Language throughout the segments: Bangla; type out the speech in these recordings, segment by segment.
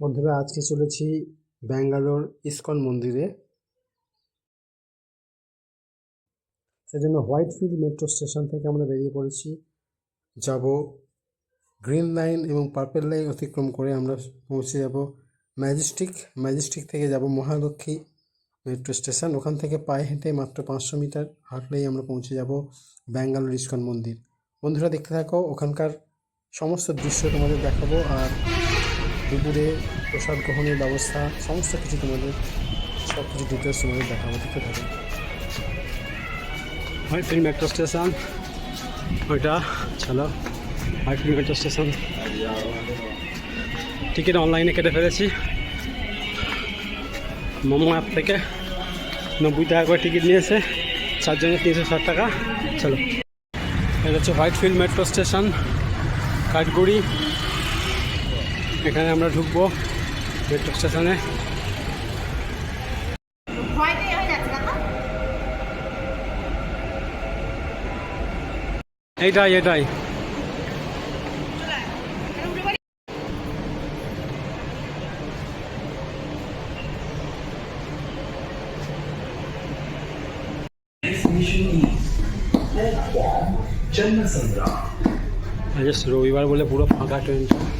বন্ধুরা, আজকে চলেছি ব্যাঙ্গালোর ইস্কন মন্দিরে। সেজন্য হোয়াইটফিল্ড মেট্রো স্টেশন থেকে আমরা বেরিয়ে পড়েছি। যাব গ্রিন লাইন এবং পার্পেল লাইন অতিক্রম করে আমরা পৌঁছে যাব ম্যাজেস্টিক ম্যাজেস্টিক থেকে যাব মহালক্ষ্মী মেট্রো স্টেশন। ওখান থেকে পায়ে হেঁটে মাত্র পাঁচশো মিটার হাঁটলেই আমরা পৌঁছে যাব ব্যাঙ্গালোর ইস্কন মন্দির। বন্ধুরা, দেখতে থাকো, ওখানকার সমস্ত দৃশ্য তোমাদের দেখাবো আর দুপুরে প্রসাদ গ্রহণের ব্যবস্থা, সমস্ত কিছু তোমাদের সব কিছু ডিটেলস তোমাদের দেখাবো দেখতে থাকো হোয়াইটফিল্ড মেট্রো স্টেশন ওইটা চলো। হোয়াইটফিল্ড মেট্রো স্টেশন টিকিট অনলাইনে কেটে ফেলেছি। মোমো অ্যাপ থেকে নব্বই টাকা করে টিকিট নিয়েছে। চারজনে তিনশো ষাট টাকা। চলো। এটা হচ্ছে white field metro station Kadugodi. এখানে আমরা ঢুকবো মেট্রো স্টেশনে এইটাই এটাই. আজ রবিবার বলে পুরো ফাঁকা ট্রেনটা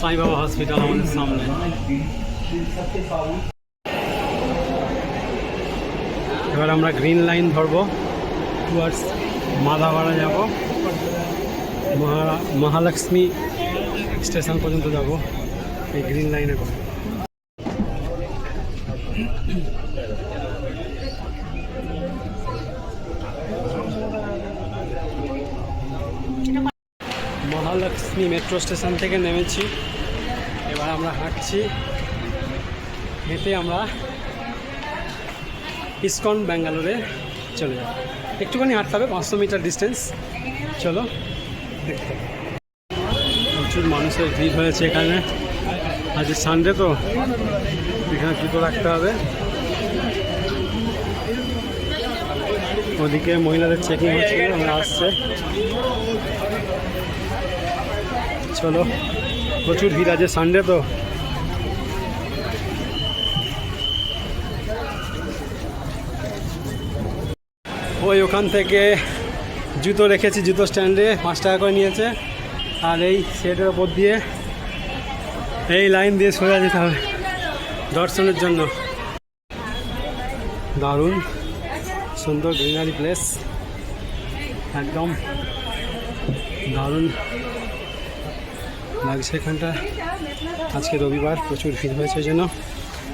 সাই বাবা হসপিটাল আমাদের সামনে। এবার আমরা গ্রিন লাইন ধরবো টুয়ার্ডস মাদাবাড়া যাব। মহা মহালক্ষ্মী স্টেশন পর্যন্ত যাব, এই গ্রিন লাইনে করে। মহালক্ষ্মী মেট্রো স্টেশন থেকে নেমেছি। এবার আমরা হাঁটছি। হেঁটে আমরা ইসকন, ব্যাঙ্গালোরে চলে যাব। একটুখানি হাঁটতে হবে, পাঁচশো মিটার ডিস্টেন্স চলো, দেখতে প্রচুর মানুষের ভিড় হয়েছে এখানে। আজ সানডে তো। এখানে জুতো রাখতে হবে? ওদিকে মহিলাদের চেকিং হচ্ছে আমরা আসছে। চলো, প্রচুর ভিড় আছে সানডে তো। ওই ওখান থেকে জুতো রেখেছি, জুতো স্ট্যান্ডে পাঁচ টাকা করে নিয়েছে। আর এই সেটের ওপর দিয়ে এই লাইন দিয়ে সোজা যেতে হবে দর্শনের জন্য। দারুণ, সুন্দর গ্রিনারি প্লেস একদম দারুণ। লাগছে এখানটা। আজকে রবিবার, প্রচুর ভিড় হয়েছে জন্য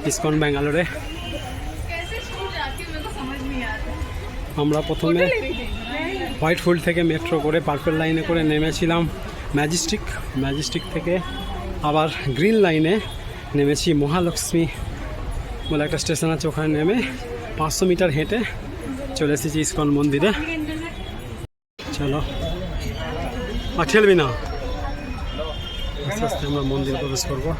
ইসকন, ব্যাঙ্গালোরে। আমরা প্রথমে হোয়াইট ফুল থেকে মেট্রো করে পার্পেল লাইনে করে নেমেছিলাম ম্যাজিস্টিক। ম্যাজেস্টিক থেকে আবার গ্রিন লাইনে নেমেছি মহালক্ষ্মী বলে একটা স্টেশন আছে, ওখানে নেমে পাঁচশো মিটার হেঁটে চলে এসেছি ইসকন মন্দিরে। চলো। আর ঠেলবি না। আস্তে আস্তে আমরা মন্দিরে প্রবেশ করবো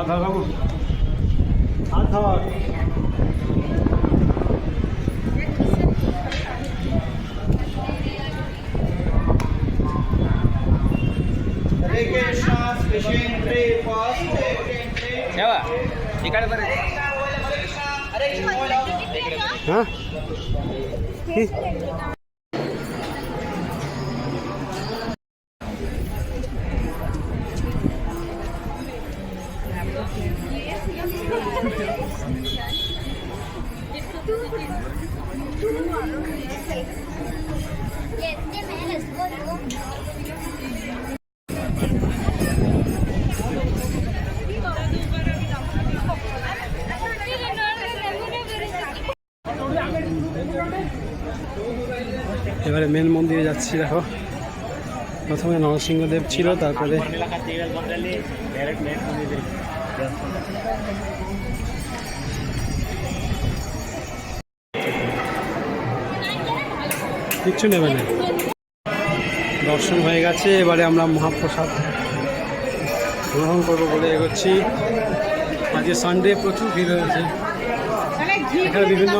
আধা বাবু আধা Hare Krishna, fishing tree, fast, taking tree. Yeah. इकडे बरं হ্যাঁ মেন মন্দিরে যাচ্ছি দেখো। প্রথমে নরসিংহদেব ছিল তারপরে কিচ্ছু নেবে না। দর্শন হয়ে গেছে এবারে আমরা মহাপ্রসাদ গ্রহণ করব বলে এগোচ্ছি। আজকে সানডে প্রচুর ভিড় হয়েছে এখানে বিভিন্ন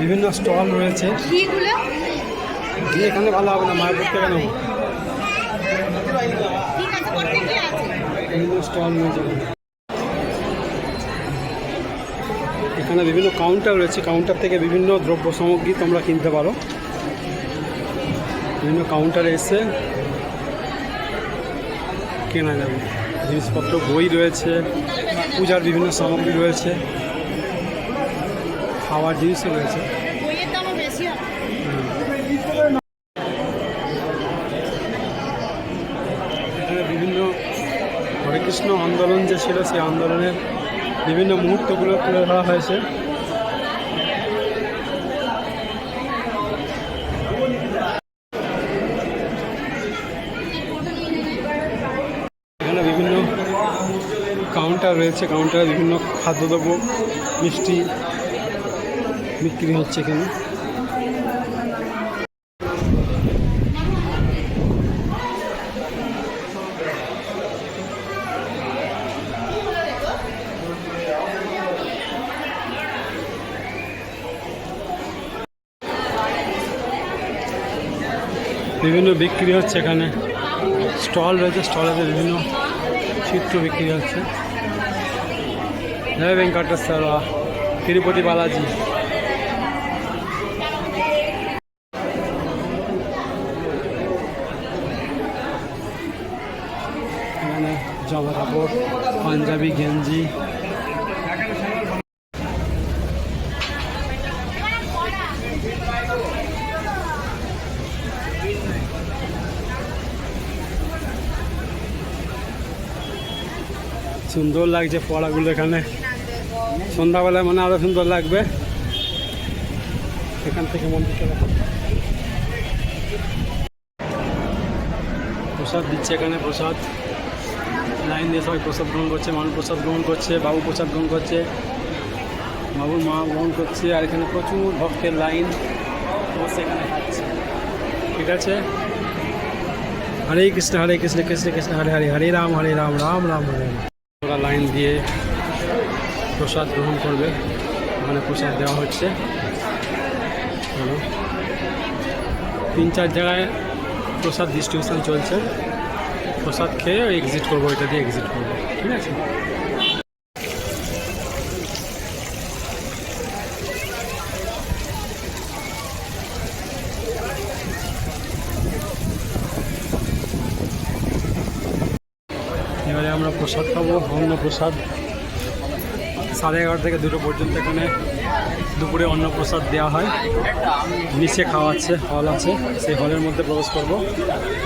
বিভিন্ন স্টল রয়েছে। এখানে ভালো হবে না? মায়ের থেকে নেব। ঠিক আছে করতে কি স্টল রয়েছে এখানে বিভিন্ন কাউন্টার রয়েছে। কাউন্টার থেকে বিভিন্ন দ্রব্য সামগ্রী তোমরা কিনতে পারো। বিভিন্ন কাউন্টারে এসে কেনা যাবে। জিনিসপত্র বই রয়েছে পূজার বিভিন্ন সামগ্রী রয়েছে। খাওয়ার জিনিসও রয়েছে বইয়ের দামও বেশি হবে এখানে বিভিন্ন হরে কৃষ্ণ আন্দোলন যে ছিল সেই আন্দোলনের বিভিন্ন মুহূর্তগুলো তুলে ধরা হয়েছে। এখানে বিভিন্ন কাউন্টার রয়েছে কাউন্টারে বিভিন্ন খাদ্যদ্রব্য, মিষ্টি বিক্রি হচ্ছে এখানে। বিভিন্ন বিক্রি হচ্ছে এখানে। স্টল রয়েছে স্টলেতে বিভিন্ন চিত্র বিক্রি হচ্ছে। জয় ভেঙ্কটেশ্বর, তিরুপতি বালাজি। জামা কাপড় পাঞ্জাবি, গেঞ্জি। সুন্দর লাগছে পড়াগুলো এখানে। সন্ধ্যাবেলায় মানে আরও সুন্দর লাগবে। এখান থেকে মন্দিরটা। প্রসাদ দিচ্ছে এখানে প্রসাদ। লাইন দিয়ে সবাই প্রসাদ গ্রহণ করছে, মানুষ প্রসাদ গ্রহণ করছে, বাবু প্রসাদ গ্রহণ করছে। বাবুর মা গ্রহণ করছে, আর এখানে প্রচুর ভক্তের লাইন। এখানে খাচ্ছে ঠিক আছে? হরে কৃষ্ণ হরে কৃষ্ণ কৃষ্ণ কৃষ্ণ, হরে হরে হরে রাম হরে রাম রাম রাম, হরে রাম। ওরা লাইন দিয়ে প্রসাদ গ্রহণ করবে। ওখানে প্রসাদ দেওয়া হচ্ছে। তিন চার জায়গায় প্রসাদ ডিস্ট্রিবিউশন চলছে। প্রসাদ খেয়ে এক্সিট করব এটা দিয়ে এক্সিট করব। ঠিক আছে এবারে আমরা প্রসাদ খাব অন্ন প্রসাদ সাড়ে এগারো থেকে দুটো পর্যন্ত এখানে দুপুরে অন্ন প্রসাদ দেওয়া হয়। নিচে খাওয়াচ্ছে হল আছে। সেই হলের মধ্যে প্রবেশ করব।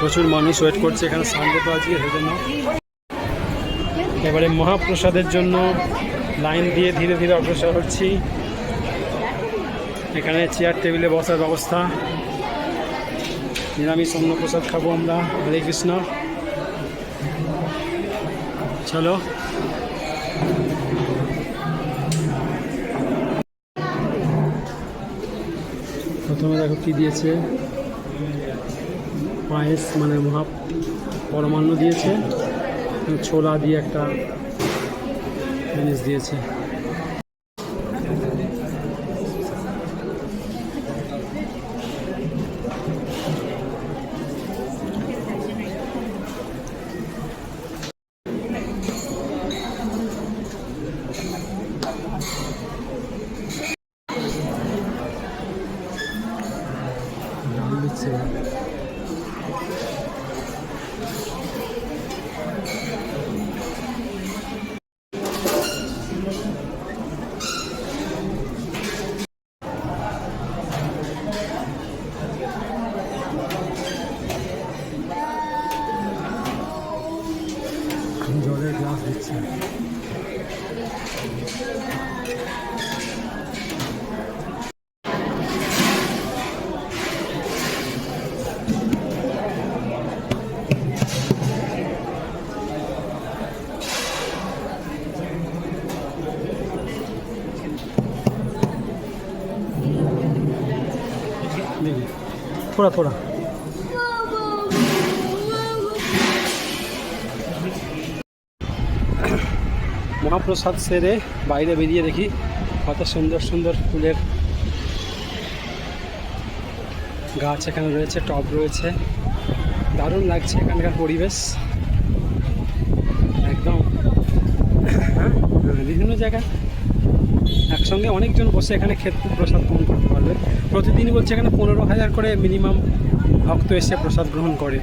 প্রচুর মানুষ ওয়েট করছে এখানে সানডে তো আজকে সেই জন্য এবারে মহাপ্রসাদের জন্য লাইন দিয়ে ধীরে ধীরে অগ্রসর হচ্ছি। এখানে চেয়ার, টেবিলে বসার ব্যবস্থা। নিরামিষ অন্নপ্রসাদ খাব আমরা। হরে কৃষ্ণ। চলো। প্রথমে দেখো কি দিয়েছে? পায়েস মানে মহা পরমান্ন দিয়েছে। ছোলা দিয়ে একটা জিনিস দিয়েছে। улице. Контролер глаз лица. পড়া পড়া। মহাপ্রসাদ সেরে বাইরে বেরিয়ে দেখি কত সুন্দর সুন্দর ফুলের গাছ এখানে রয়েছে, টব রয়েছে। দারুণ লাগছে এখানকার পরিবেশ। একদম হ্যাঁ, বিভিন্ন জায়গায়। একসঙ্গে অনেকজন বসে এখানে খেত প্রসাদ গ্রহণ করতে পারবে। প্রতিদিনই বলছে এখানে পনেরো হাজার করে মিনিমাম ভক্ত এসে প্রসাদ গ্রহণ করে।